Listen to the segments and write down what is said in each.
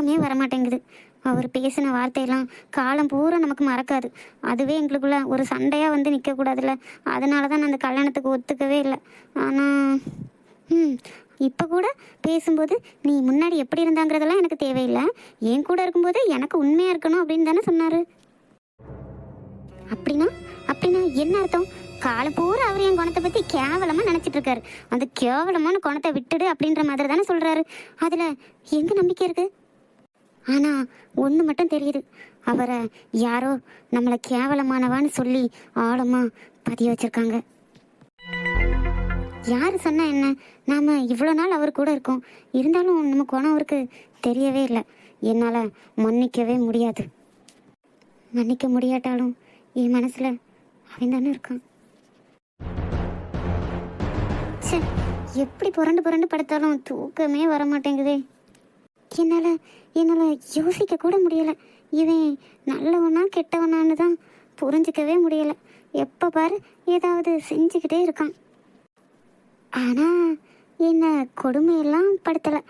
தூக்கமே வரமாட்டேங்குது. அவர் பேசின வார்த்தையெல்லாம் காலம் பூரா நமக்கு மறக்காது. அதுவே எங்களுக்குள்ள ஒரு சண்டையாக வந்து நிற்கக்கூடாதுல்ல அதனால தான் நான் அந்த கல்யாணத்துக்கு ஒத்துக்கவே இல்லை. ஆனால் ம் இப்போ கூட பேசும்போது நீ முன்னாடி எப்படி இருந்தாங்கிறதெல்லாம் எனக்கு தேவையில்லை. என் கூட இருக்கும்போது எனக்கு உண்மையாக இருக்கணும் அப்படின்னு தானே சொன்னார். அப்படின்னா அப்படின்னா என்ன அர்த்தம்? காலம் பூரா அவர் என் குணத்தை பற்றி கேவலமாக நினச்சிட்டு இருக்காரு அந்த கேவலமான குணத்தை விட்டுடு அப்படின்ற மாதிரி தானே சொல்கிறாரு அதில் எங்கே நம்பிக்கை இருக்குது ஆனால் ஒன்று மட்டும் தெரியுது. அவரை யாரோ நம்மளை கேவலமானவான்னு சொல்லி ஆழமாக பதிய வச்சிருக்காங்க. யார் சொன்னா என்ன? நாம இவ்வளோ நாள் அவர் கூட இருக்கோம். இருந்தாலும் நம்ம குணம் அவருக்கு தெரியவே இல்லை. என்னால் மன்னிக்கவே முடியாது. மன்னிக்க முடியாட்டாலும் என் மனசில் அவன் தானே இருக்கான். ச்சே எப்படி புரண்டு புரண்டு படுத்தாலும் தூக்கமே வர மாட்டேங்குதே என்னால என்னால யோசிக்க கூட முடியல. இவன் நல்லவனா கெட்டவனான்னு தான் புரிஞ்சிக்கவே முடியல. எப்ப பாரு ஏதாவது செஞ்சுக்கிட்டே இருக்கான். ஆனா என்னை கொடுமையெல்லாம் படுத்தலை.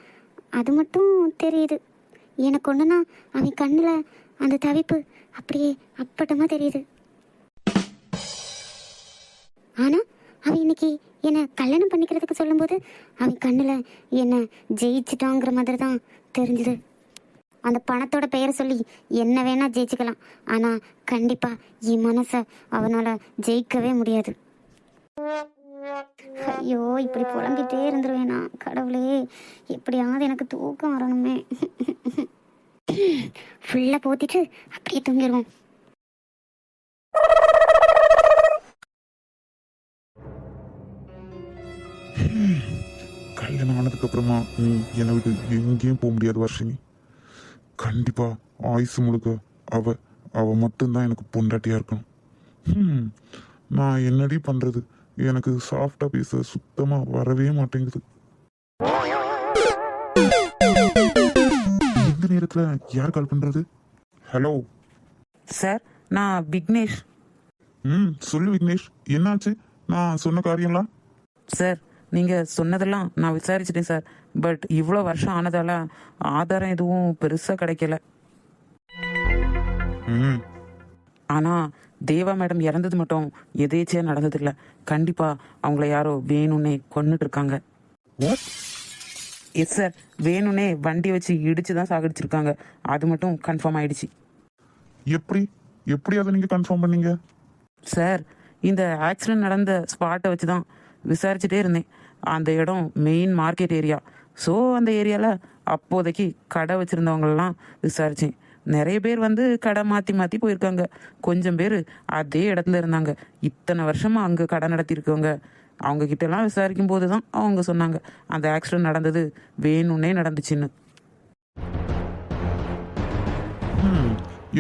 அது மட்டும் தெரியுது. எனக்கு ஒன்றுனா அவன் கண்ணுல அந்த தவிப்பு அப்படியே அப்பட்டமா தெரியுது. ஆனா அவன் இன்னைக்கு என்னை கல்யாணம் பண்ணிக்கிறதுக்கு சொல்லும்போது அவன் கண்ணுல என்ன ஜெயிச்சிட்டாங்கிற மாதிரி தான் தெரிஞ்சுது. அந்த பணத்தோட பெயரை சொல்லி என்ன வேணால் ஜெயிச்சுக்கலாம். ஆனால் கண்டிப்பாக என் மனசை அவனால் ஜெயிக்கவே முடியாது. ஐயோ இப்படி புலம்பிட்டே இருந்துருவேனா கடவுளே எப்படியாவது எனக்கு தூக்கம் வரணுமே. ஃபுல்லாக போத்திட்டு அப்படியே தூங்கிடுவோம் கல்யாணம் ஆனதுக்கு அப்புறமா நீ என்னை விட்டு எங்கேயும் போக முடியாது வர்ஷினி. கண்டிப்பா ஆயுசு முழுக்க அவ அவ மட்டும்தான் எனக்கு பொண்டாட்டியா இருக்கணும். நான் என்னடி பண்றது? எனக்கு சாஃப்டா பேச சுத்தமா வரவே மாட்டேங்குது. இந்த நேரத்துல யார் கால் பண்றது? ஹலோ சார் நான் விக்னேஷ். ம் சொல்லு விக்னேஷ் என்னாச்சு? நான் சொன்ன காரியம்லாம்? சார் நீங்கள் சொன்னதெல்லாம் நான் விசாரிச்சிட்டேன் சார். பட் இவ்வளோ வருஷம் ஆனதால ஆதாரம் எதுவும் பெருசாக கிடைக்கல. ஆனால் தேவா மேடம் இறந்தது மட்டும் எதேச்சியாக நடந்ததில்ல. கண்டிப்பாக அவங்கள யாரோ வேணும்னே கொன்னுட்டு இருக்காங்க. எஸ் சார் வேணும்னே வண்டி வச்சு இடிச்சு தான் சாகடிச்சிருக்காங்க. அது மட்டும் கன்ஃபார்ம் ஆயிடுச்சு. எப்படி? எப்படி அதை நீங்க கன்ஃபார்ம் பண்ணீங்க? சார் இந்த ஆக்சிடென்ட் நடந்த ஸ்பாட்டை வச்சு தான் விசாரிச்சுட்டே இருந்தேன். அந்த இடம் மெயின் மார்க்கெட் ஏரியா ஸோ அந்த ஏரியாவில் அப்போதைக்கு கடை வச்சுருந்தவங்களெல்லாம் விசாரித்தேன் நிறைய பேர் வந்து கடை மாற்றி மாற்றி போயிருக்காங்க. கொஞ்சம் பேர் அதே இடத்துல இருந்தாங்க. இத்தனை வருஷமாக அங்கே கடை நடத்தியிருக்கவங்க. அவங்க கிட்டலாம் விசாரிக்கும் போது தான் அவங்க சொன்னாங்க. அந்த ஆக்சிடென்ட் நடந்தது வேணும்னே நடந்துச்சுன்னு.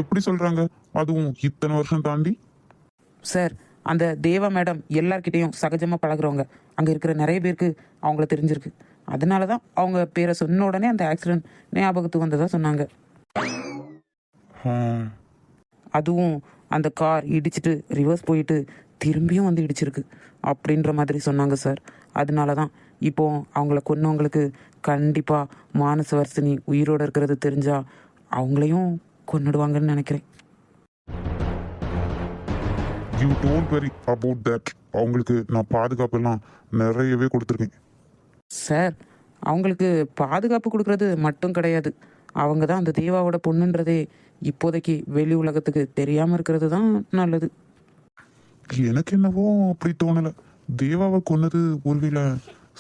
எப்படி சொல்றாங்க? அதுவும் இத்தனை வருஷம் தாண்டி? சார் அந்த தேவா மேடம் எல்லார்கிட்டேயும் சகஜமாக பழகுறவங்க. அங்கே இருக்கிற நிறைய பேருக்கு அவங்கள தெரிஞ்சிருக்கு. அதனால தான் அவங்க பேரை சொன்ன உடனே அந்த ஆக்சிடென்ட் ஞாபகத்துக்கு வந்ததா சொன்னாங்க. அதுவும் அந்த கார் இடிச்சிட்டு ரிவர்ஸ் போயிட்டு திரும்பியும் வந்து இடிச்சிருக்கு அப்படின்ற மாதிரி சொன்னாங்க சார் அதனால தான் இப்போ அவங்கள கொன்னவங்களுக்கு கண்டிப்பாக மானசவர்சினி உயிரோடு இருக்கிறது தெரிஞ்சா அவங்களையும் கொன்னுடுவாங்கன்னு நினைக்கிறேன். You don't worry about that அவங்களுக்கு நான் பாதுகாப்பெல்லாம் நிறையவே கொடுத்துருக்கேன். சார் அவங்களுக்கு பாதுகாப்பு கொடுக்கறது மட்டும் கிடையாது. அவங்க தான் அந்த தேவாவோட பொண்ணுன்றதே இப்போதைக்கு வெளி உலகத்துக்கு தெரியாமல் இருக்கிறது தான் நல்லது. எனக்கு என்னவோ அப்படி தோணல. தேவாவை கொன்னது ஒருவேளை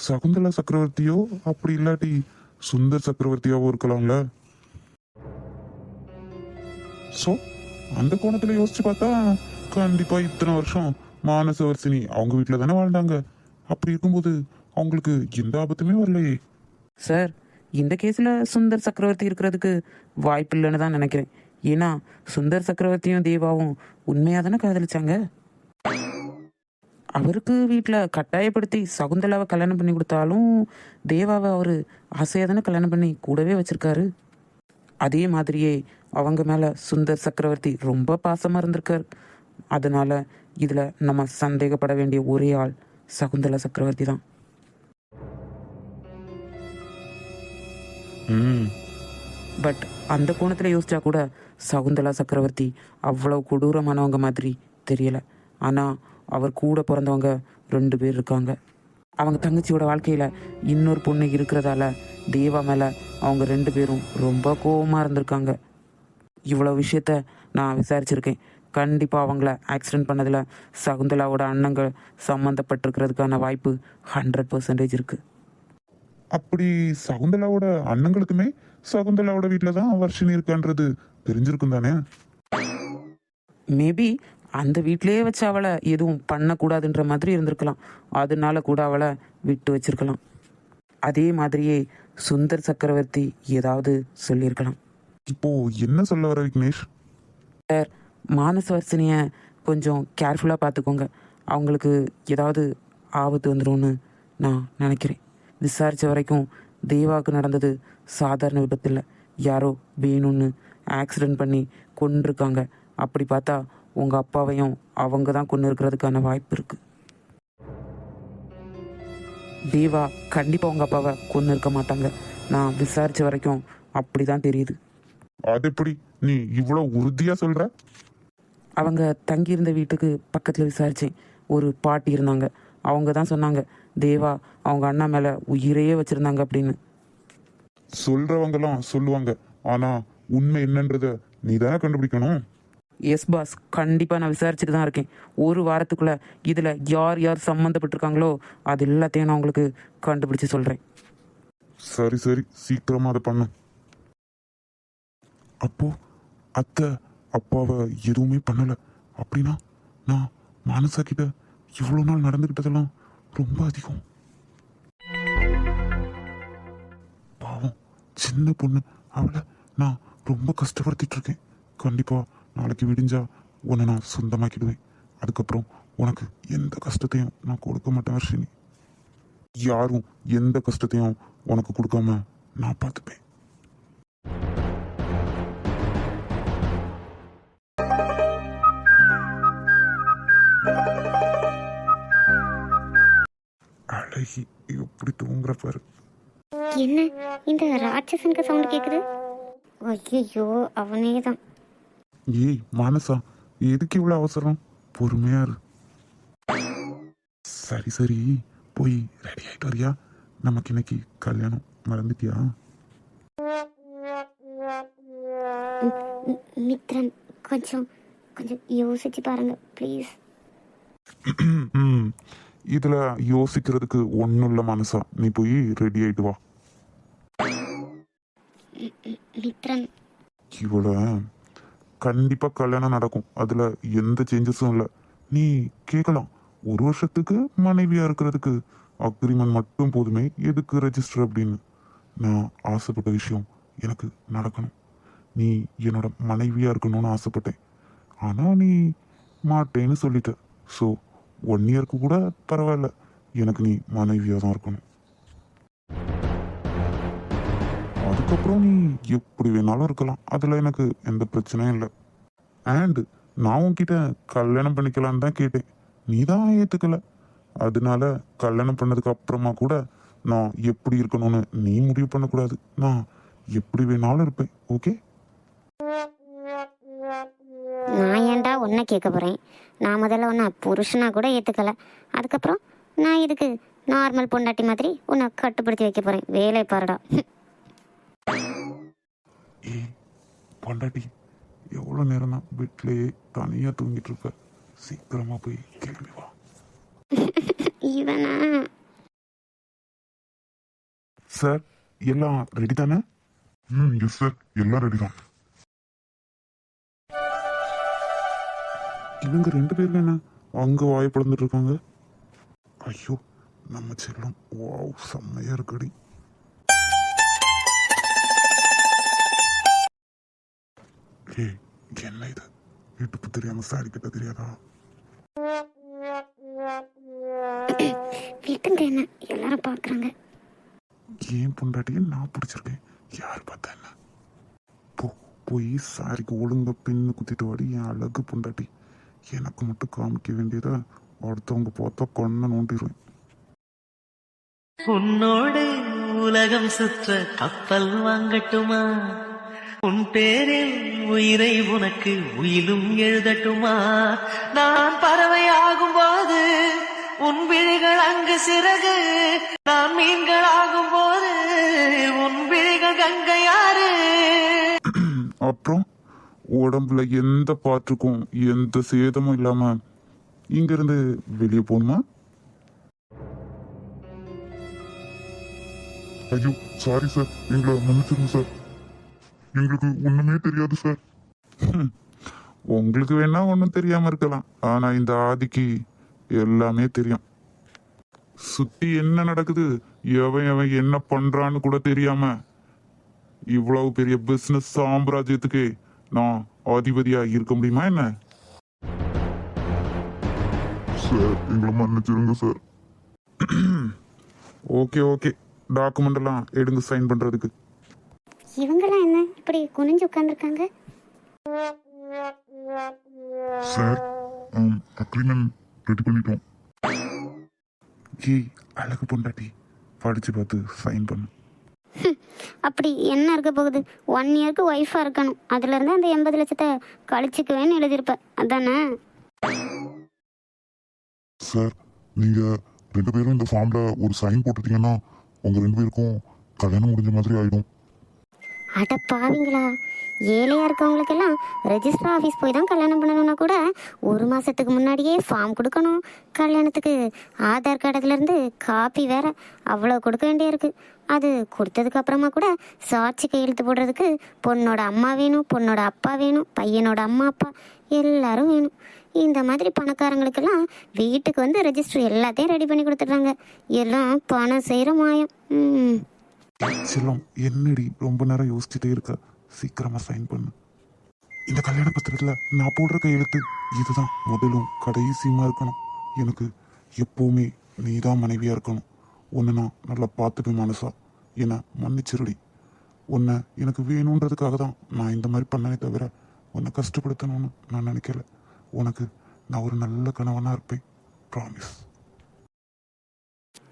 சகுந்தலா சக்கரவர்த்தியோ? அப்படி இல்லாட்டி சுந்தர் சக்கரவர்த்தியாவோ இருக்கலாம்ல? ஸோ அந்த கோணத்துல யோசிச்சு பார்த்தா கண்டிப்பா இத்தனை வருஷம் மானசவர்சினி அவங்க வீட்டில் தானே வாழ்ந்தாங்க. அப்படி இருக்கும்போது அவங்களுக்கு எந்த ஆபத்துமே வரலையே. சார் இந்த கேஸில் சுந்தர் சக்கரவர்த்தி இருக்கிறதுக்கு வாய்ப்பு இல்லைன்னு தான் நினைக்கிறேன். ஏன்னா சுந்தர் சக்கரவர்த்தியும் தேவாவும் உண்மையாக தானே காதலிச்சாங்க? அவருக்கு வீட்டில் கட்டாயப்படுத்தி சகுந்தலாவை கல்யாணம் பண்ணி கொடுத்தாலும் தேவாவை அவர் ஆசையாக தானே கல்யாணம் பண்ணி கூடவே வச்சிருக்காரு. அதே மாதிரியே அவங்க மேலே சுந்தர் சக்கரவர்த்தி ரொம்ப பாசமாக இருந்திருக்கார். அதனால இதில் நம்ம சந்தேகப்பட வேண்டிய ஒரே ஆள் சகுந்தலா சக்கரவர்த்தி தான். பட் அந்த கோணத்தில் யோசிச்சா கூட சகுந்தலா சக்கரவர்த்தி அவ்வளோ கொடூரமானவங்க மாதிரி தெரியல. ஆனால் அவர் கூட பிறந்தவங்க ரெண்டு பேர் இருக்காங்க. அவங்க தங்கச்சியோட வாழ்க்கையில் இன்னொரு பொண்ணு இருக்கிறதால தேவா மேலே அவங்க ரெண்டு பேரும் ரொம்ப கோவமாக இருந்திருக்காங்க. இவ்வளோ விஷயத்த நான் விசாரிச்சிருக்கேன். கண்டிப்பாக அவங்கள ஆக்சிடென்ட் பண்ணதில் சகுந்தலாவோட அண்ணங்கள் சம்மந்தப்பட்டிருக்கிறதுக்கான வாய்ப்பு ஹண்ட்ரட் பர்சன்டேஜ் இருக்குது அப்படி சகுந்தலாவோட அண்ணங்களுக்குமே சகுந்தலாவோட வீட்டில் தான் வர்ஷினி இருக்கான்றது தெரிஞ்சிருக்கும் தானே? மேபி அந்த வீட்டிலேயே வச்சு அவளை எதுவும் பண்ணக்கூடாதுன்ற மாதிரி இருந்திருக்கலாம். அதனால கூட அவளை விட்டு வச்சிருக்கலாம். அதே மாதிரியே சுந்தர் சக்கரவர்த்தி ஏதாவது சொல்லியிருக்கலாம். இப்போ என்ன சொல்ல வர விக்னேஷ்? சார் மானசவர்சினியை கொஞ்சம் கேர்ஃபுல்லாக பார்த்துக்கோங்க. அவங்களுக்கு ஏதாவது ஆபத்து வந்துடும்னு நான் நினைக்கிறேன். விசாரித்த வரைக்கும் தேவாவுக்கு நடந்தது சாதாரண விபத்தில் யாரோ வேணும்னு ஆக்சிடெண்ட் பண்ணி கொண்டிருக்காங்க அப்படி பார்த்தா உங்கள் அப்பாவையும் அவங்க தான் கொண்டு இருக்கிறதுக்கான வாய்ப்பு இருக்குது தேவா கண்டிப்பாக உங்கள் அப்பாவை கொண்டு இருக்க மாட்டாங்க. நான் விசாரித்த வரைக்கும் அப்படி தான் தெரியுது. அது எப்படி நீ இவ்வளோ உறுதியாக சொல்கிற அவங்க தங்கியிருந்த வீட்டுக்கு பக்கத்தில் விசாரித்தேன் ஒரு பாட்டி இருந்தாங்க. அவங்க தான் சொன்னாங்க தேவா அவங்க அண்ணா மேலே உயிரையே வச்சுருந்தாங்க அப்படின்னு. சொல்றவங்கலாம் சொல்லுவாங்க ஆனா உண்மை என்னன்றத நீ தானே கண்டுபிடிக்கணும்? எஸ் பாஸ் கண்டிப்பாக நான் விசாரிச்சுட்டு தான் இருக்கேன். ஒரு வாரத்துக்குள்ளே இதில் யார் யார் சம்மந்தப்பட்டிருக்காங்களோ அது எல்லாத்தையும் நான் உங்களுக்கு கண்டுபிடிச்சு சொல்கிறேன் சரி சரி. சீக்கிரமா அதை பண்ணு. அப்போ அத்தை அப்பாவை எதுவுமே பண்ணல. அப்படின்னா நான் மனசா கிட்ட இவ்வளோ நாள் நடந்துக்கிட்டதெல்லாம் ரொம்ப அதிகம். பாவம் சின்ன பொண்ணு. அவளை நான் ரொம்ப கஷ்டப்படுத்திட்டு இருக்கேன். கண்டிப்பா நாளைக்கு விடிஞ்சா உன்னை நான் சொந்தமாக்கிடுவேன். அதுக்கப்புறம் உனக்கு எந்த கஷ்டத்தையும் நான் கொடுக்க மாட்டேன் வர்ஷினி யாரும் எந்த கஷ்டத்தையும் உனக்கு கொடுக்காம நான் பார்த்துப்பேன். எப்படி தூங்குற பாரு. என்ன? இந்த ராட்சசனுக்கு சவுண்ட் கேக்குது? ஐயோ அவனே தான் ஏய் மானசா எதுக்கு இவ்வளோ அவசரம்? பொறுமையா இரு. சரி சரி போய் ரெடி ஆயிட்டு வரியா? நமக்கு இன்னைக்கு கல்யாணம். மறந்துட்டியா? மித்ரன் கொஞ்சம் கொஞ்சம் யோசிச்சு பாருங்க ப்ளீஸ் இதுல யோசிக்கிறதுக்கு ஒன்றும் இல்லை மனசா. நீ போய் ரெடி ஆயிட்டு வா. மித்ரன் இவள கண்டிப்பா கல்யாணம் நடக்கும். அதுல எந்த சேஞ்சஸும் இல்லை. நீ கேட்கலாம் ஒரு வருஷத்துக்கு மனைவியா இருக்கிறதுக்கு அக்ரிமெண்ட் மட்டும் போதுமே. எதுக்கு ரெஜிஸ்டர் அப்படின்னு? நான் ஆசைப்பட்ட விஷயம் எனக்கு நடக்கணும். நீ என்னோட மனைவியா இருக்கணும்னு ஆசைப்பட்டேன். ஆனா நீ மாட்டேன்னு சொல்லிட்ட. ஸோ ஒன் இயர்க்கு கூட பரவாயில்ல எனக்கு நீ மனைவியாக தான் இருக்கணும் அதுக்கப்புறம் நீ எப்படி வேணாலும் இருக்கலாம் அதில் எனக்கு எந்த பிரச்சனையும் இல்லை அண்டு நான் உன்கிட்ட கல்யாணம் பண்ணிக்கலான்னு தான் கேட்டேன் நீ தான் ஏற்றுக்கல அதனால கல்யாணம் பண்ணதுக்கு அப்புறமா கூட நான் எப்படி இருக்கணும்னு நீ முடிவு பண்ணக்கூடாது நான் எப்படி வேணாலும் இருப்பேன் ஓகே ஏன்டா உன்னை கேட்க போறேன். நான் முதல்ல உன்னை புருஷனா கூட ஏத்துக்கல. அதுக்கப்புறம் நான் இதுக்கு நார்மல் பொண்டாட்டி மாதிரி உன்னை கட்டுப்படுத்தி வைக்க போறேன். வேலை பாருடா. பொண்டாட்டி எவ்வளோ நேரம் தான் பெட்லேயே தனியாக தூங்கிட்டு இருக்க சீக்கிரமா போய் கிளம்பி வா. இவனா? சார் எல்லாம் ரெடி தானே? ம் எஸ் சார் எல்லாம் ரெடி தான். இவங்க ரெண்டு பேரும் என்ன அங்க வாய பிளந்துட்டு இருக்காங்க. ஐயோ நம்ம செல்லம். வாவ் செம்மையா இருக்குடி. என்ன இது? இடுப்பு தெரியாம சாரி கட்ட தெரியாதா? விட்டுங்க என்ன? எல்லாரும் பாக்குறாங்க. ஏன் பொண்டாட்டியை நான் பிடிச்சிருக்கேன்? யார் பார்த்தா என்ன? போ போய் சாரிக்கு ஒழுங்கா பின்னு குத்திட்டு வாடி என் அழகு பொண்டாட்டி. எனக்கு மட்டும் காமிக்க வேண்டியதை அடுத்தவங்க பார்த்தா கண்ணை நோண்டிடுவேன் உன்னோடு உலகம் சுற்ற கப்பல் வாங்கட்டுமா? உன் பேரில் உயிரை உனக்கு உயிலும் எழுதட்டுமா? நான் பறவையாகும் போது உன் விழிகள் அங்கு சிறகு நான் மீன்களா உடம்புல எந்த பாட்டுக்கும் எந்த சேதமும் இல்லாம இங்கிருந்து வெளியே போகணுமா ஐயோ சாரி சார் எங்களை மன்னிச்சிருங்க சார் எங்களுக்கு ஒண்ணுமே தெரியாது சார் உங்களுக்கு வேணா ஒன்றும் தெரியாம இருக்கலாம். ஆனா இந்த ஆதிக்கு எல்லாமே தெரியும். சுத்தி என்ன நடக்குது? எவன் எவன் என்ன பண்றான்னு கூட தெரியாம இவ்வளவு பெரிய பிசினஸ் சாம்ராஜ்யத்துக்கு நான் அதிபதியா இருக்க முடியுமா என்ன? சார் எங்களை மன்னிச்சிருங்க சார். Okay okay. டாக்குமெண்ட் எல்லாம் எடுங்க சைன் பண்றதுக்கு. இவங்கெல்லாம் என்ன? இப்படி குனிஞ்சு உட்காந்துருக்காங்க சார் அக்ரிமெண்ட் ரெடி பண்ணிட்டோம். ஏய் அழகு பொண்டாட்டி. படிச்சு பார்த்து சைன் பண்ணு. அப்படி என்ன இருக்க போகுது? ஒன் இயர்க்கு ஒய்ஃபாக இருக்கணும். அதுலேருந்து அந்த எண்பது லட்சத்தை கழிச்சுக்குவேன்னு எழுதியிருப்பேன் அதானே? சார் நீங்கள் ரெண்டு பேரும் இந்த ஃபார்மில் ஒரு சைன் போட்டுட்டீங்கன்னா உங்கள் ரெண்டு பேருக்கும் கல்யாணம் முடிஞ்ச மாதிரி ஆகிடும் அட பாவிங்களா. ஏழையாக இருக்கவங்களுக்கெல்லாம் ரெஜிஸ்டர் ஆஃபீஸ் போய் தான் கல்யாணம் பண்ணணும்னா கூட ஒரு மாதத்துக்கு முன்னாடியே ஃபார்ம் கொடுக்கணும். கல்யாணத்துக்கு ஆதார் கார்டுலேருந்து காப்பி வேற அவ்வளோ கொடுக்க வேண்டியிருக்கு அது கொடுத்ததுக்கு அப்புறமா கூட சாட்சி கையெழுத்து போடுறதுக்கு பொண்ணோட அம்மா வேணும் பொண்ணோட அப்பா வேணும் பையனோட அம்மா அப்பா எல்லாரும் வேணும். இந்த மாதிரி பணக்காரங்களுக்கெல்லாம் வீட்டுக்கு வந்து ரெஜிஸ்டர் எல்லாத்தையும் ரெடி பண்ணி கொடுத்துட்றாங்க. எல்லாம் பணம் செய்கிற மாயம். ம் செல்லம் என்னடி ரொம்ப நேரம் யோசிச்சுட்டே இருக்க? சீக்கிரமா சைன் பண்ணு. இந்த கல்யாண பத்திரத்துல நான் போடுற கையெழுத்து இதுதான். முதலும் கடைசியுமா இருக்கணும். எனக்கு எப்பவுமே நீதான் மனைவியா இருக்கணும். உன்னை நான் நல்லா பார்த்துப்பேன் மனசா. என்னை மன்னிச்சிருடி. உன்னை எனக்கு வேணுன்றதுக்காக தான் நான் இந்த மாதிரி பண்ணனே தவிர உன்னை கஷ்டப்படுத்தணும்னு நான் நினைக்கல. உனக்கு நான் ஒரு நல்ல கணவனாக இருப்பேன். ப்ராமிஸ்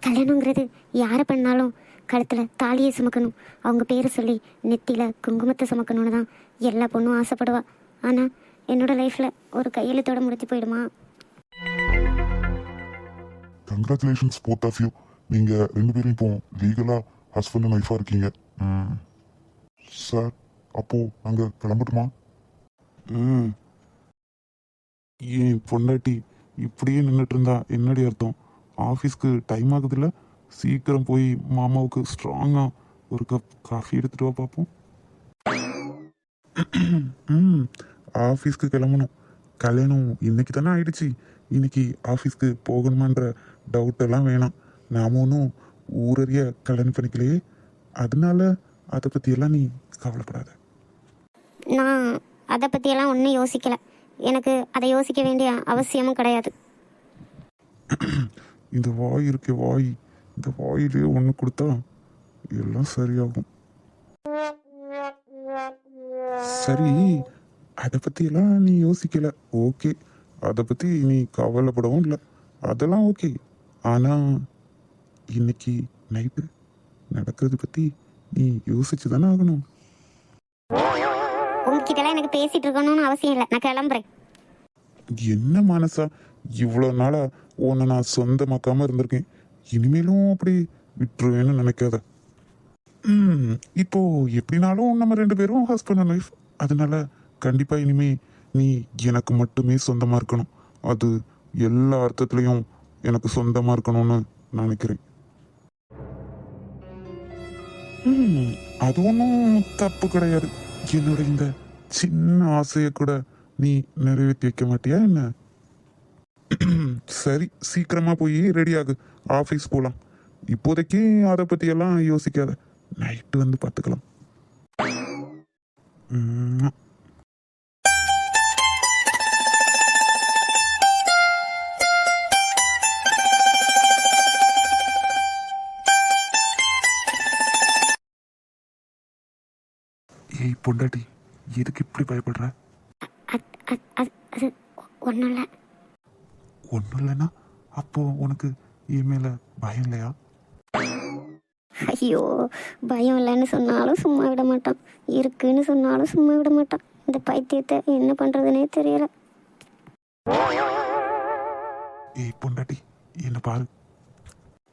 கல்யாணங்கிறது யாரை பண்ணாலும் கழுத்தில் தாலியை சுமக்கணும். அவங்க பேரை சொல்லி நெத்தியில் குங்குமத்தை சுமக்கணும்னு தான் எல்லா பொண்ணும் ஆசைப்படுவா. ஆனால் என்னோட லைஃப்பில் ஒரு கையெழுத்தோட முடிச்சு போயிடுமா? கங்க்ராச்சுலேஷன்ஸ் போத் ஆஃப் யூ நீங்க ரெண்டு பேரும் இப்போ லீகலா ஹஸ்பண்ட் அண்ட் ஒய்ஃபா இருக்கீங்க. சார் அப்போ நாங்க கிளம்பட்டுமா? ம் ஏன் பொண்டாட்டி இப்படியே நின்றுட்டு இருந்தா என்னடி அர்த்தம்? ஆஃபீஸ்க்கு டைம் ஆகுதுல்ல? சீக்கிரம் போய் மாமாவுக்கு ஸ்ட்ராங்காக ஒரு கப் காஃபி எடுத்துட்டு வா பார்ப்போம் ம் ஆஃபீஸ்க்கு கிளம்பணும். கல்யாணம் இன்னைக்கு தானே ஆயிடுச்சு. இன்னைக்கு ஆஃபீஸ்க்கு போகணுமான்ற டவுட் எல்லாம் வேணாம். நாம ஒன்றும் ஊரறிய கல்யாணம் பண்ணிக்கலையே. அதனால அதை பற்றியெல்லாம் நீ கவலைப்படாத. நான் அதை பற்றியெல்லாம் ஒன்றும் யோசிக்கலை. எனக்கு அதை யோசிக்க வேண்டிய அவசியமும் கிடையாது. இந்த வாய் இருக்கே வாய். இந்த வாயிலே ஒன்று கொடுத்தா எல்லாம் சரியாகும். சரி அதை பற்றியெல்லாம் நீ யோசிக்கல. ஓகே. அதை பற்றி நீ கவலைப்படவும் இல்லை. அதெல்லாம் ஓகே. ஆனால் இன்னைக்கு நைட்டு நடக்கிறது பற்றி நீ யோசிச்சு தானே ஆகணும். உங்ககிட்டலாம் எனக்கு பேசிட்டு இருக்கணும்னு அவசியம் இல்லை. நான் கிளம்புறேன். என்ன மனசா? இவ்வளோ நாளா உன்னை நான் சொந்தமாக்காமல் இருந்திருக்கேன். இனிமேலும் அப்படி விட்டுருவேன்னு நினைக்காத. ம் இப்போ எப்படினாலும் நம்ம ரெண்டு பேரும் ஹஸ்பண்ட் அண்ட் ஒய்ஃப் அதனால கண்டிப்பா இனிமே நீ எனக்கு மட்டுமே சொந்தமா இருக்கணும். அது எல்லா அர்த்தத்துலயும் எனக்கு சொந்தமா இருக்கணும்னு நினைக்கிறேன். அது ஒன்றும் தப்பு கிடையாது. என்னோட இந்த சின்ன ஆசையை கூட நீ நிறைவேற்றி வைக்க மாட்டியா என்ன? சரி சீக்கிரமா போய் ரெடி ஆகு. ஆஃபீஸ் போகலாம் இப்போதைக்கு அதை பற்றியெல்லாம் யோசிக்காத. நைட்டு வந்து பார்த்துக்கலாம் ஏய் பொண்டாட்டி எதுக்கு இப்படி பயப்படுற? ஒன்றும் இல்லை. ஒன்றும் இல்லைன்னா அப்போ உனக்கு என் மேல பயம் இல்லையா? ஐயோ பயம் இல்லைன்னு சொன்னாலும் சும்மா விட மாட்டான். இருக்குன்னு சொன்னாலும் சும்மா விட மாட்டான். இந்த பைத்தியத்தை என்ன பண்ணுறதுனே தெரியல. ஏய் பொண்டாட்டி என்ன பாரு.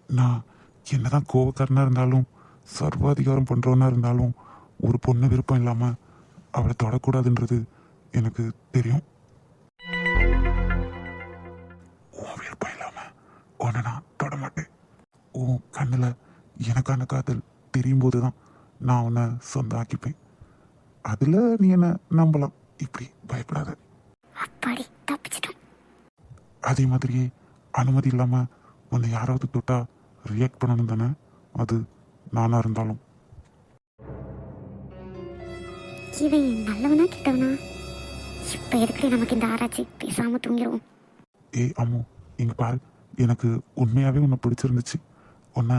நான் என்னதான் கோவக்காரனா இருந்தாலும் சர்வாதிகாரம் பண்றவனா இருந்தாலும் ஒரு பொண்ணு விருப்பம் இல்லாம அவளை தொடக்கூடாதுன்றது எனக்கு தெரியும். உன் கண்ணுல எனக்கான காதல் தெரியும் போதுதான் நான் உன்னை சொந்தம் ஆக்கிப்பேன் அதுல நீ என்ன நம்பலாம். இப்படி பயப்படாத. அதே மாதிரியே அனுமதி இல்லாம உன்னை யாராவது தொட்டா ரியாக்ட் பண்ணணும் தானே? அது நானா இருந்தாலும். இவன் நல்லவனா கெட்டவனா? இப்போ எதுக்கு நமக்கு இந்த ஆராய்ச்சி? பேசாம தூங்கிடுவோம் ஏய் அம்மு இங்க பாரு. எனக்கு உண்மையாவே உன்னை பிடிச்சிருந்துச்சு. உன்னை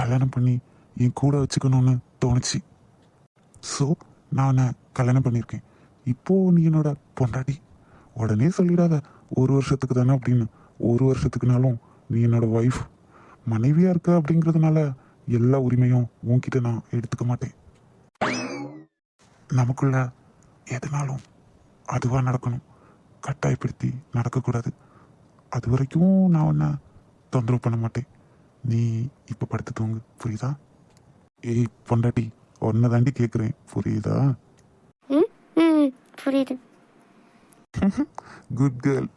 கல்யாணம் பண்ணி என் கூட வச்சுக்கணும்னு தோணுச்சு. ஸோ நான் உன்னை கல்யாணம் பண்ணியிருக்கேன். இப்போ நீ என்னோட பொண்டாட்டி. உடனே சொல்லிடாத ஒரு வருஷத்துக்கு தானே அப்படின்னு. ஒரு வருஷத்துக்குனாலும் நீ என்னோட ஒய்ஃப் மனைவியா இருக்க அப்படிங்கிறதுனால எல்லா உரிமையும் உன்கிட்ட நான் எடுத்துக்க மாட்டேன். நமக்குள்ள எதுனாலும் அதுவாக நடக்கணும். கட்டாயப்படுத்தி நடக்கக்கூடாது. அது வரைக்கும் நான் உன்னை தொந்தரவு பண்ண மாட்டேன். நீ இப்போ படுத்து தூங்கு புரியுதா? ஏய் பொண்டாட்டி உன்னை தாண்டி கேட்குறேன் புரியுதா? ம் புரியுது. குட் கேர்ள்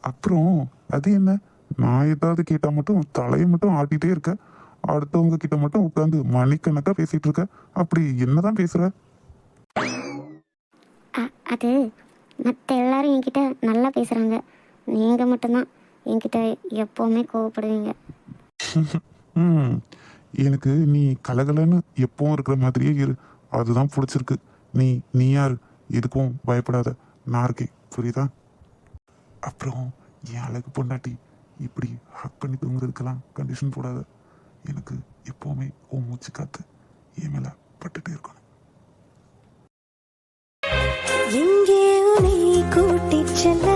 அப்புறம் அது என்ன? நான் ஏதாவது கேட்டால் மட்டும் தலையை மட்டும் ஆட்டிகிட்டே இருக்க. அடுத்தவங்க கிட்ட மட்டும் உட்காந்து மணிக்கணக்காக பேசிட்டு இருக்க. அப்படி என்னதான் பேசுற? அ- அது மற்ற எல்லாரும் என்கிட்ட நல்லா பேசுகிறாங்க நீங்கள் மட்டும்தான் என்கிட்ட எப்போவுமே கோவப்படுவீங்க. ம். எனக்கு நீ கலகலன்னு எப்பவும் இருக்கிற மாதிரியே இரு. அதுதான் பிடிச்சிருக்கு. நீ நீ யார்? எதுக்கும் பயப்படாத. நான் இருக்கேன். புரியுதா? அப்புறம் என் அழகு பொண்டாட்டி இப்படி ஹக் பண்ணி தூங்குறதுக்கெல்லாம் கண்டிஷன் போடாத. எனக்கு எப்போவுமே ஓ மூச்சு காத்து என் மேல பட்டுட்டு இருக்கணும். எங்கே உன்னை கூட்டிச் செல்ல